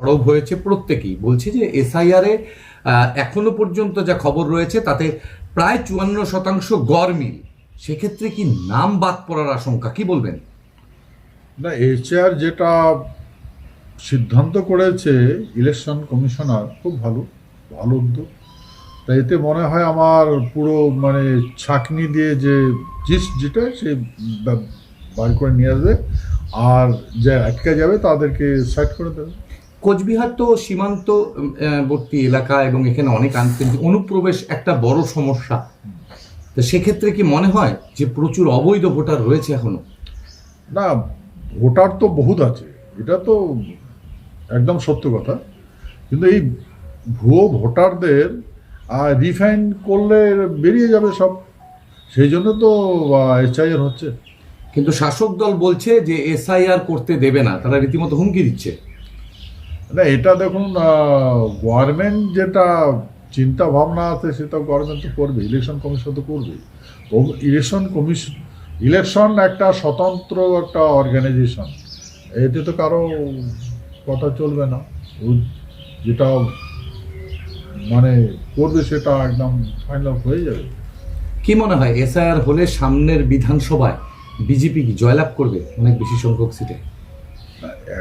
সরব হয়েছে প্রত্যেকেই। বলছে যে এসআইআরে এখনও পর্যন্ত যা খবর রয়েছে তাতে প্রায় চুয়ান্ন শতাংশ গড় মিল। সেক্ষেত্রে কি নাম বাদ পড়ার আশঙ্কা? কি বলবেন? না এইচআর যেটা সিদ্ধান্ত করেছে ইলেকশন কমিশনার, খুব ভালো ভালো উদ্যোগ। তা এতে মনে হয় আমার পুরো মানে ছাকনি দিয়ে যে জিস যেটা, সে বার করে নিয়ে আসবে। আর যে আটকে যাবে, তাদেরকে সাইড করে দেবে। কোচবিহার তো সীমান্তবর্তী এলাকা এবং এখানে অনেক আন্তর্জাতিক অনুপ্রবেশ একটা বড় সমস্যা। তো সেক্ষেত্রে কি মনে হয় যে প্রচুর অবৈধ ভোটার রয়েছে এখনও? না ভোটার তো বহুত আছে। এটা তো একদম সত্য কথা। কিন্তু এই ভুয়ো ভোটারদের আর রিফাইন করলে বেরিয়ে যাবে সব। সেই জন্য তো এইচআইআর হচ্ছে। কিন্তু শাসক দল বলছে যে এসআইআর করতে দেবে না। তারা রীতিমতো হুমকি দিচ্ছে। না, এটা দেখুন গভর্নমেন্ট যেটা চিন্তা ভাবনা আছে সেটা গভর্নমেন্ট তো করবে ইলেকশন কমিশন তো করবে ইলেকশন কমিশন ইলেকশন একটা স্বতন্ত্র একটা অর্গানাইজেশন এতে তো কারও কথা চলবে না। যেটা মানে করবে সেটা একদম ফাইনাল হয়ে যাবে। কি মনে হয় এসআইআর হলে সামনের বিধানসভায় বিজেপি কি জয়লাভ করবে অনেক বেশি সংখ্যক সিটে?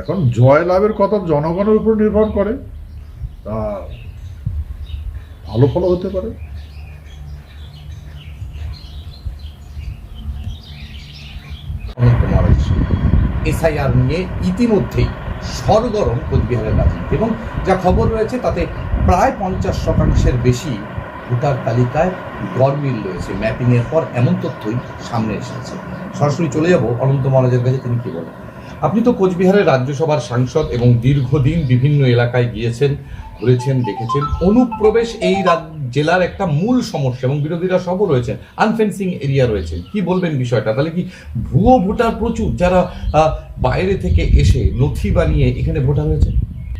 এখন জয় লাভের কথা জনগণের উপর নির্ভর করে, তা ভালো ফলো হতে পারে। এসআইআর নিয়ে ইতিমধ্যেই সরগরম কোচবিহারের রাজনীতি, এবং যা খবর রয়েছে তাতে প্রায় পঞ্চাশ শতাংশের বেশি ভোটার তালিকায় গরমিল রয়েছে। ম্যাপিংয়ের পর এমন তথ্যই সামনে এসেছে। সরাসরি চলে যাব অনন্ত মহারাজের কাছে, তিনি কি বলেন? আপনি তো কোচবিহারের রাজ্যসভার সাংসদ এবং দীর্ঘদিন বিভিন্ন এলাকায় গিয়েছেন, ঘুরেছেন, দেখেছেন। অনুপ্রবেশ এই জেলার একটা মূল সমস্যা এবং বিরোধীরা সবও রয়েছেন। আনফেন্সিং এরিয়া রয়েছে। কি বলবেন বিষয়টা? তাহলে কি ভুয়ো ভোটার প্রচুর? যারা বাইরে থেকে এসে নথি বানিয়ে এখানে ভোটার হয়েছে?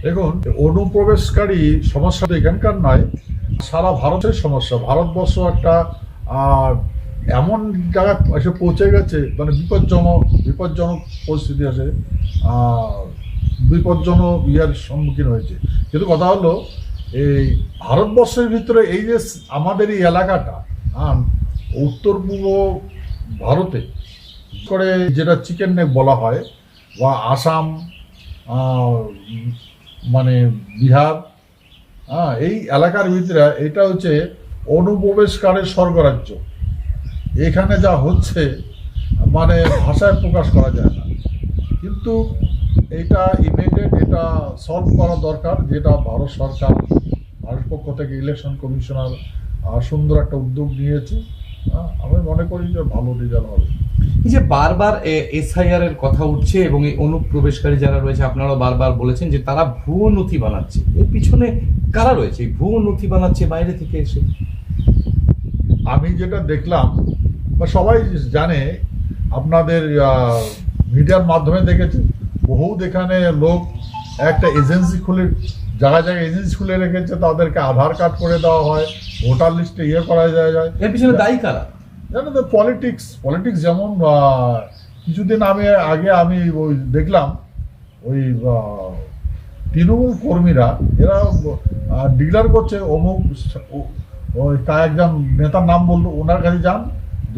দেখুন, অনুপ্রবেশকারী সমস্যা এখানকার নয়, সারা ভারতের সমস্যা। ভারতবর্ষ একটা এমন জায়গায় এসে পৌঁছে গেছে মানে বিপজ্জনক বিপজ্জনক পরিস্থিতি আছে বিপজ্জনক ইয়ার সম্মুখীন হয়েছে। কিন্তু কথা হলো, এই ভারতবর্ষের ভিতরে এই যে আমাদের এই এলাকাটা উত্তর পূর্ব ভারতে করে যেটা চিকেন নেক বলা হয়, বা আসাম মানে বিহার হ্যাঁ এই এলাকার ভিতরে এটা হচ্ছে অনুপ্রবেশকারের স্বর্গরাজ্য। এখানে যা হচ্ছে মানে ভাষায় প্রকাশ করা যায় না। কিন্তু এটা ইমিডিয়েট এটা সলভ করা দরকার যেটা ভারত সরকার ভারত পক্ষ থেকে ইলেকশন কমিশনার সুন্দর একটা উদ্যোগ নিয়েছে। আমি মনে করি যে ভালো রেজাল্ট হবে। এই যে বারবার এসআইআর এর কথা উঠছে এবং এই অনুপ্রবেশকারী যারা রয়েছে আপনারাও বারবার বলেছেন যে তারা ভুয়ো নথি বানাচ্ছে। এর পিছনে কারা রয়েছে? এই ভুয়ো নথি বানাচ্ছে বাইরে থেকে এসে? আমি যেটা দেখলাম বা সবাই জানে আপনাদের মিডিয়ার মাধ্যমে দেখেছে বহু এখানে লোক একটা এজেন্সি খুলে জায়গায় জায়গায় এজেন্সি খুলে রেখেছে তাদেরকে আধার কার্ড করে দেওয়া হয় ভোটার লিস্টে ইয়ে করা যায় যায়। এর পিছনে দায়ী কারা? জানো তো পলিটিক্স পলিটিক্স যেমন কিছুদিন আমি আগে আমি ওই দেখলাম ওই তৃণমূল কর্মীরা এরা ডিক্লার করছে অমুক ওই তা একজন নেতার নাম বলল ওনার কাছে যান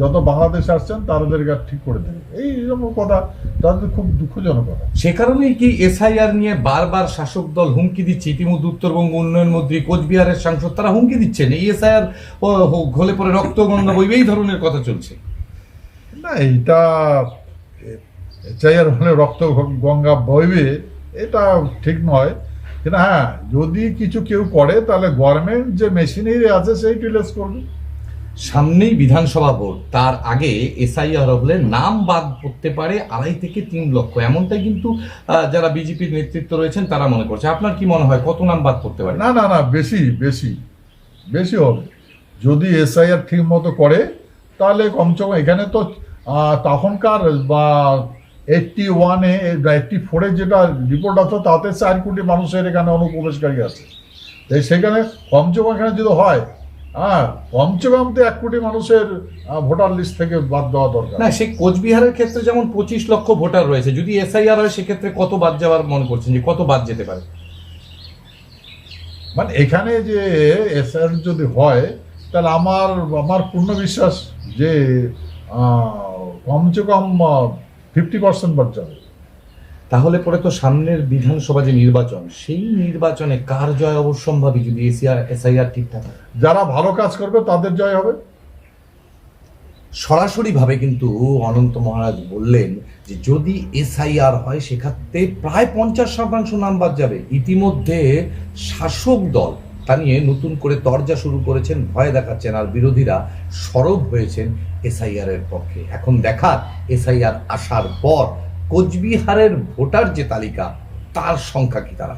যত বাংলাদেশ আসছেন তাদেরকে ঠিক করে দেবে এই রকম কথা তাদের খুব দুঃখজনক কথা। সে কারণেই কি এসআইআর নিয়ে বারবার শাসক দল হুমকি দিচ্ছে? ইতিমধ্যে উত্তরবঙ্গ উন্নয়ন মন্ত্রী কোচবিহারের সাংসদ তারা হুমকি দিচ্ছেন। এই এসআইআর ঘলে পরে রক্ত রক্তগঙ্গা বইবে এই ধরনের কথা চলছে। না এইটা চাইয়ার হলে রক্ত গঙ্গা বইবে এটা ঠিক নয়। কিন্তু হ্যাঁ যদি কিছু কেউ করে তাহলে গভর্নমেন্ট যে মেশিনারি আছে সেই টিলেস করবে। সামনেই বিধানসভা ভোট। তার আগে এসআইআর হলে নাম বাদ পড়তে পারে আড়াই থেকে তিন লক্ষ। এমনটাই কিন্তু যারা বিজেপির নেতৃত্ব রয়েছেন, তারা মনে করছে। আপনার কি মনে হয়, কত নাম বাদ পড়তে পারে? না না না, বেশি বেশি বেশি হবে। যদি এসআইআর ঠিক মতো করে, তাহলে কমসে কম এখানে তো তখনকার বা এইটটি ওয়ানে এইটটি ফোরে যেটা রিপোর্ট আছে তাতে চার কোটি মানুষের এখানে অনুপ্রবেশকারী আছে। তাই সেখানে কমসে কম এখানে যদি হয় হ্যাঁ কমসে কম তো এক কোটি মানুষের ভোটার লিস্ট থেকে বাদ দেওয়া দরকার। না সে কোচবিহারের ক্ষেত্রে যেমন পঁচিশ লক্ষ ভোটার রয়েছে যদি এসআইআর হয় সেক্ষেত্রে কত বাদ যাওয়ার মনে করছেন যে কত বাদ যেতে পারে? মানে এখানে যে এসআর যদি হয় তাহলে আমার আমার পূর্ণ বিশ্বাস যে কমসে কম ফিফটি পার্সেন্ট বাদ যাবে। তাহলে পরে তো সামনের বিধানসভা যে নির্বাচন সেই নির্বাচনে কার জয় অবশ্যম্ভাবী যদি এসিআর এসআইআর ঠিকঠাক যারা ভালো কাজ করবে তাদের জয় হবে। সরাসরিভাবে কিন্তু অনন্ত মহারাজ বললেন যে যদি এসআইআর হয় সেক্ষেত্রে প্রায় পঞ্চাশ শতাংশ নাম বাদ যাবে। ইতিমধ্যে শাসক দল তা নিয়ে নতুন করে তরজা শুরু করেছেন ভয় দেখাচ্ছেন আর বিরোধীরা সরব হয়েছেন এসআইআর এর পক্ষে। এখন দেখার এসআইআর আসার পর কোচবিহারের ভোটার যে তালিকা তার সংখ্যা কি তারা